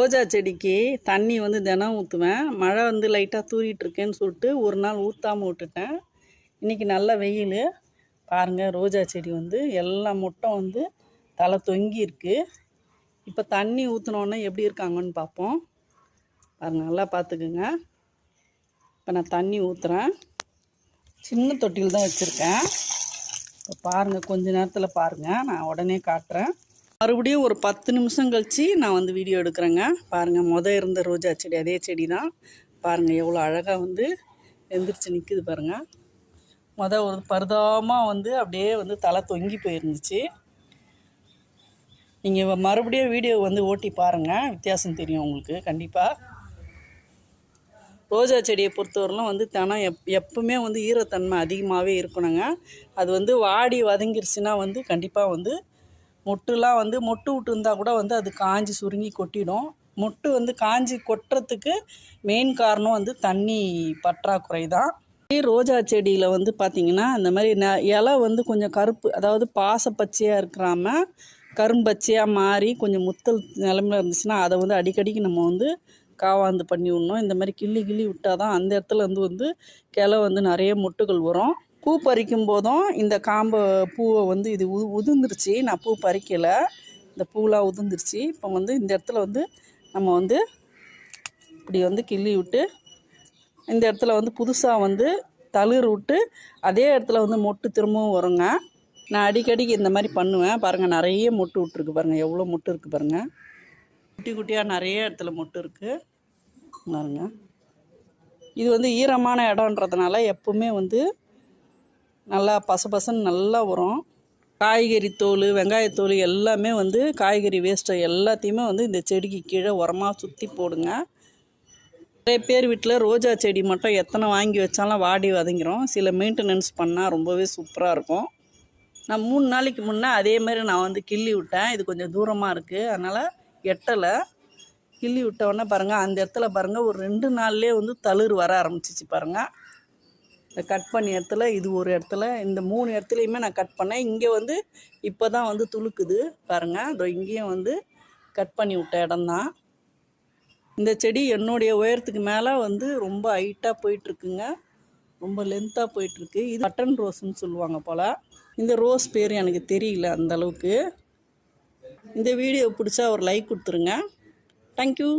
ரோஜா செடிக்கு தண்ணி வந்து தினம் ஊற்றுவேன் மழை வந்து லைட்டாக தூரிட்டுருக்கேன்னு சொல்லிட்டு ஒரு நாள் ஊற்றாமல் விட்டுட்டேன். இன்றைக்கி நல்ல வெயில். பாருங்கள் ரோஜா செடி வந்து எல்லா மொட்டம் வந்து தலை தொங்கியிருக்கு. இப்போ தண்ணி ஊற்றினோன்னே எப்படி இருக்காங்கன்னு பார்ப்போம். பாருங்கள் நல்லா பார்த்துக்குங்க. இப்போ நான் தண்ணி ஊற்றுறேன் சின்ன தொட்டியில் தான் வச்சுருக்கேன். இப்போ பாருங்கள் கொஞ்ச நேரத்தில் பாருங்கள் நான் உடனே காட்டுறேன். மறுபடியும் ஒரு பத்து நிமிஷம் கழித்து நான் வந்து வீடியோ எடுக்கிறேங்க. பாருங்கள் முத இருந்த ரோஜா செடி அதே செடி தான் பாருங்கள் எவ்வளோ அழகாக வந்து எந்திரிச்சு நிற்குது பாருங்கள் முத ஒரு பரிதாபமாக வந்து அப்படியே வந்து தலை தொங்கி போயிருந்துச்சு. நீங்கள் மறுபடியும் வீடியோ வந்து ஓட்டி பாருங்கள் வித்தியாசம் தெரியும் உங்களுக்கு கண்டிப்பாக ரோஜா செடியை பொறுத்தவரையிலும் வந்து தினம் எப் எப்பவுமே வந்து ஈரத்தன்மை அதிகமாகவே இருக்கணுங்க. அது வந்து வாடி வதங்கிருச்சுன்னா வந்து கண்டிப்பாக வந்து மொட்டுலாம் வந்து மொட்டு விட்டு இருந்தால் கூட வந்து அது காஞ்சி சுருங்கி கொட்டிடும். மொட்டு வந்து காஞ்சி கொட்டுறதுக்கு மெயின் காரணம் வந்து தண்ணி பற்றாக்குறை தான். இதே ரோஜா செடியில் வந்து பார்த்திங்கன்னா இந்த மாதிரி ந இலை வந்து கொஞ்சம் கருப்பு அதாவது பாச பச்சையாக இருக்கிறாம கரும்பச்சையாக மாறி கொஞ்சம் முத்தல் நிலமையில இருந்துச்சுன்னா அதை வந்து அடிக்கடிக்கு நம்ம வந்து காவாந்து பண்ணி விடணும். இந்த மாதிரி கிள்ளி கிள்ளி விட்டால் தான் அந்த இடத்துல இருந்து வந்து கிளை வந்து நிறைய மொட்டுகள் வரும். பூ பறிக்கும் போதும் இந்த காம்பு பூவை வந்து இது உ உதிர்ந்துருச்சு. நான் பூ பறிக்கலை. இந்த பூலாம் உதிர்ந்துருச்சு. இப்போ வந்து இந்த இடத்துல வந்து நம்ம வந்து இப்படி வந்து கிள்ளி விட்டு இந்த இடத்துல வந்து புதுசாக வந்து தளிர் விட்டு அதே இடத்துல வந்து மொட்டு திரும்பவும் வருங்க. நான் அடிக்கடிக்கு இந்த மாதிரி பண்ணுவேன். பாருங்கள் நிறைய மொட்டு விட்ருக்கு பாருங்கள் எவ்வளோ மொட்டு இருக்குது பாருங்கள் குட்டி குட்டியாக நிறைய இடத்துல மொட்டு இருக்குது பாருங்க. இது வந்து ஈரமான இடம்ன்றதுனால எப்பவுமே வந்து நல்லா பசபசன்னு நல்லா வரும். காய்கறி தோல் வெங்காயத்தோல் எல்லாமே வந்து காய்கறி வேஸ்ட்டை எல்லாத்தையுமே வந்து இந்த செடிக்கு கீழே உரமாக சுற்றி போடுங்க. நிறைய பேர் வீட்டில் ரோஜா செடி மட்டும் எத்தனை வாங்கி வச்சாலும் வாடி வதங்கிறோம் சில மெயின்டெனன்ஸ் பண்ணால் ரொம்பவே சூப்பராக இருக்கும். நான் மூணு நாளைக்கு முன்னே அதே மாதிரி நான் வந்து கிள்ளி விட்டேன். இது கொஞ்சம் தூரமாக இருக்குது அதனால் எட்டலை. கிள்ளி விட்டோடனே பாருங்கள் அந்த இடத்துல பாருங்கள் ஒரு ரெண்டு நாள்லேயே வந்து தளிர் வர ஆரம்பிச்சிச்சு பாருங்கள் இந்த கட் பண்ண இடத்துல இது ஒரு இடத்துல இந்த மூணு இடத்துலையுமே நான் கட் பண்ணேன். இங்கே வந்து இப்போ தான் வந்து துளுக்குது பாருங்கள் அதோ இங்கேயும் வந்து கட் பண்ணி விட்ட இடம்தான். இந்த செடி என்னுடைய உயரத்துக்கு மேலே வந்து ரொம்ப ஹைட்டாக போயிட்டுருக்குங்க. ரொம்ப லென்த்தாக போயிட்டுருக்கு. இது பட்டன் ரோஸ்ன்னு சொல்லுவாங்க போல். இந்த ரோஸ் பேர் எனக்கு தெரியல அந்த அளவுக்கு. இந்த வீடியோ பிடிச்சா ஒரு லைக் கொடுத்துருங்க. தேங்க்யூ